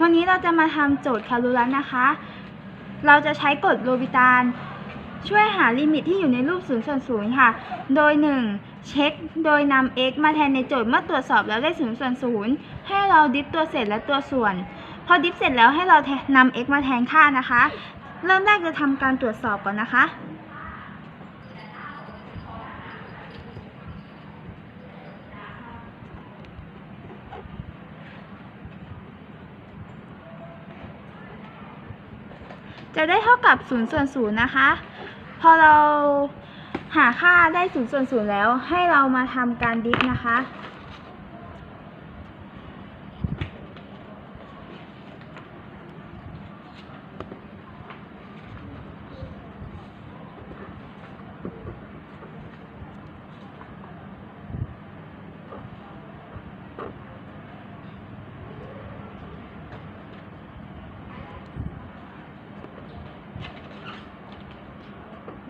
วันนี้เราจะมาทำโจทย์แคลคูลัสนะคะ เราจะใช้กฎโลบิตานช่วยหาลิมิตที่อยู่ในรูป0ส่วน0ค่ะ โดย 1 เช็คโดยนำ x มาแทนในโจทย์เมื่อตรวจสอบแล้วได้0ส่วน0ให้เราดิฟตัวเศษและตัวส่วน พอดิฟเสร็จแล้วให้เราแทนนำ x มาแทนค่านะคะ เริ่มแรกจะทำการตรวจสอบก่อนนะคะ จะได้เท่ากับ0ส่วน0นะคะ พอเราหาค่าได้0ส่วน0แล้วให้เรามาทำการดิฟนะคะ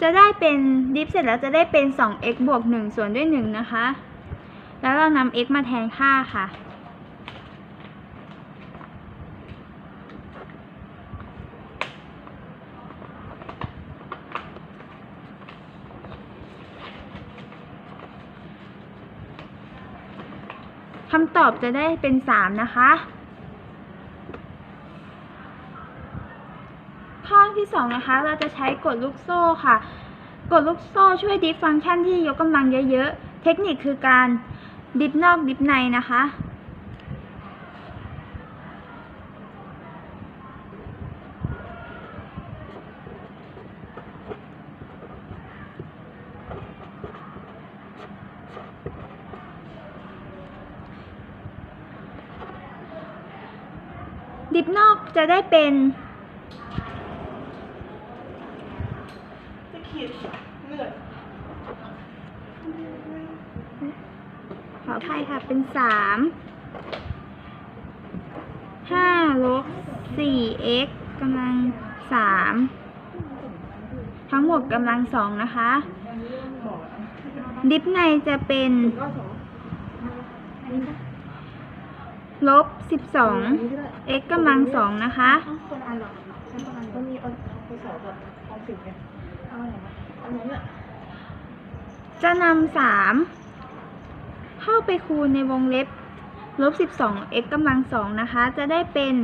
จะได้เป็นดิฟเสร็จแล้วจะได้เป็น 2x บวก 1 ส่วนด้วย 1 นะคะ แล้วเรานำ x มาแทนค่าค่ะ คำตอบจะได้เป็น 3 นะคะ ข้อที่สองนะคะ เราจะใช้กดลูกโซ่ค่ะ กดลูกโซ่ช่วยดิฟฟังก์ชันที่ยกกำลังเยอะๆ เทคนิคคือการดิฟนอกดิฟในนะคะ ดิฟนอกจะได้เป็น จะ ขีดเลือดขออภัยค่ะ เป็นสามห้าลบสี่ x กกำลังสามทั้งหมดกำลังสองนะคะ ดิฟในจะเป็นลบสิบสอง x กำลังสองนะคะ เอาไหนวะเอาไหนเนี่ยจะนำสามเข้าไปคูณในวงเล็บลบสิบสอง x กำลังสองนะคะ จะได้เป็น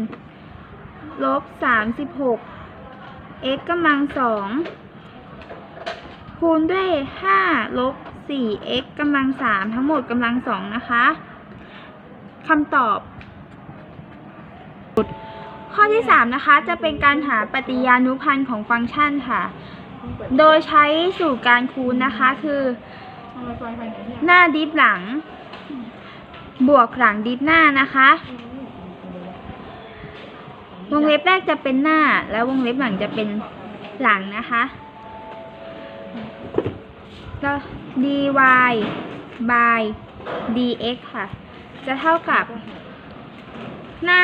ลบสามสิบหก x กำลังสองคูณด้วยห้าลบสี่ x กำลังสามทั้งหมดกำลังสองนะคะคำตอบ ข้อที่สามนะคะ จะเป็นการหาปฏิญานุพันธ์ของฟังก์ชันค่ะ โดยใช้สูตรการคูณนะคะ คือหน้าดิฟหลัง บวกหลังดิฟหน้านะคะ วงเล็บแรกจะเป็นหน้า แล้ววงเล็บหลังจะเป็นหลังนะคะแล้ว dy by dx ค่ะ จะเท่ากับหน้า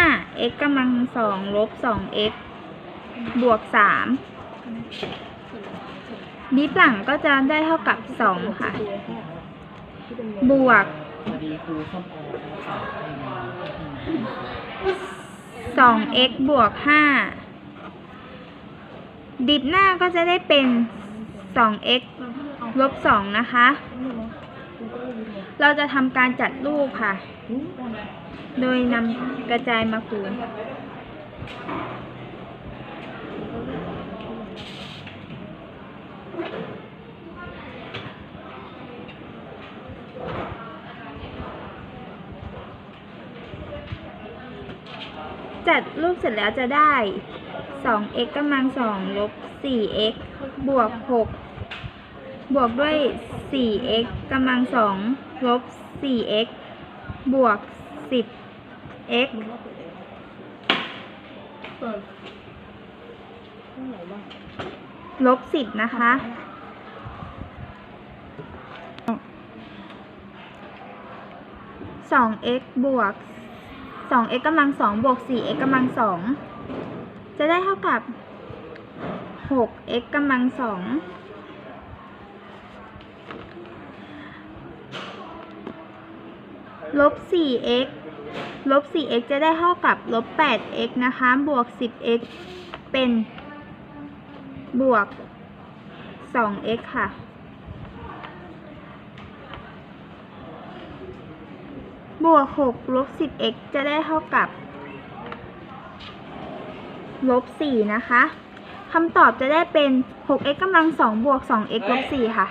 x กำลังสองลบสอง x บวกสาม ดิฟหลังก็จะได้เท่ากับสองค่ะ บวกพอดีครูส้มโอสอนให้มาสอง x บวกห้าดิฟหน้าก็จะได้เป็นสอง x ลบสองนะคะ เราจะทำการจัดรูปค่ะ โดยนำกระจายมาคูณ จัดรูปเสร็จแล้วจะได้ 2x กำลัง2ลบ 4x บวก 6 บวกด้วย 4x กำลัง2ลบ 4x บวก 10x ลบ 10 นะคะ 2x บวก 2x กำลัง2บวก 4x กำลัง2จะได้เท่ากับ 6x กำลัง2ลบ 4x ลบ 4x จะได้เท่ากับลบ 8x นะคะ บวก 10x เป็นบวก 2x ค่ะ บวก6ลบ 10x จะได้เท่ากับลบ 4 นะคะคำตอบจะได้เป็น 6x กำลัง 2 บวก 2x ลบ 4 ค่ะ